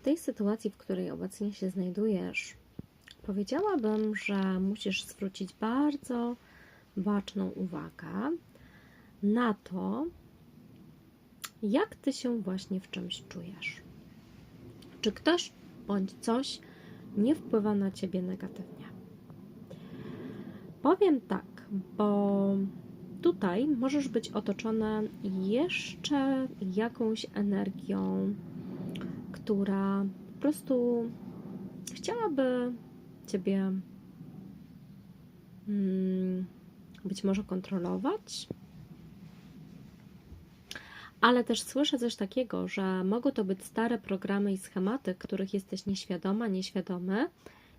w tej sytuacji, w której obecnie się znajdujesz, powiedziałabym, że musisz zwrócić bardzo baczną uwagę na to, jak ty się właśnie w czymś czujesz. Czy ktoś bądź coś nie wpływa na ciebie negatywnie? Powiem tak, bo tutaj możesz być otoczona jeszcze jakąś energią, która po prostu chciałaby ciebie mm, być może kontrolować. Ale też słyszę coś takiego, że mogą to być stare programy i schematy, których jesteś nieświadoma, nieświadomy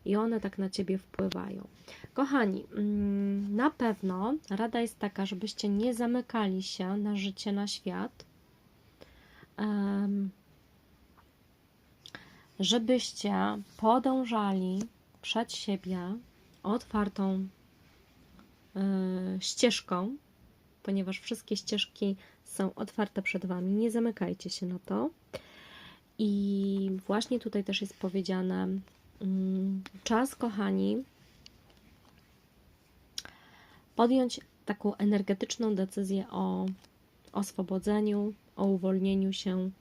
i one tak na ciebie wpływają. Kochani, mm, na pewno rada jest taka, żebyście nie zamykali się na życie, na świat. Żebyście podążali przed siebie otwartą y, ścieżką, ponieważ wszystkie ścieżki są otwarte przed Wami. Nie zamykajcie się na to. I właśnie tutaj też jest powiedziane, mm, czas, kochani, podjąć taką energetyczną decyzję o oswobodzeniu, o uwolnieniu się,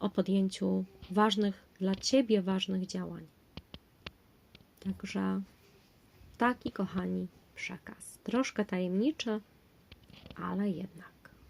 o podjęciu ważnych dla Ciebie ważnych działań. Także taki, kochani, przekaz. Troszkę tajemniczy, ale jednak.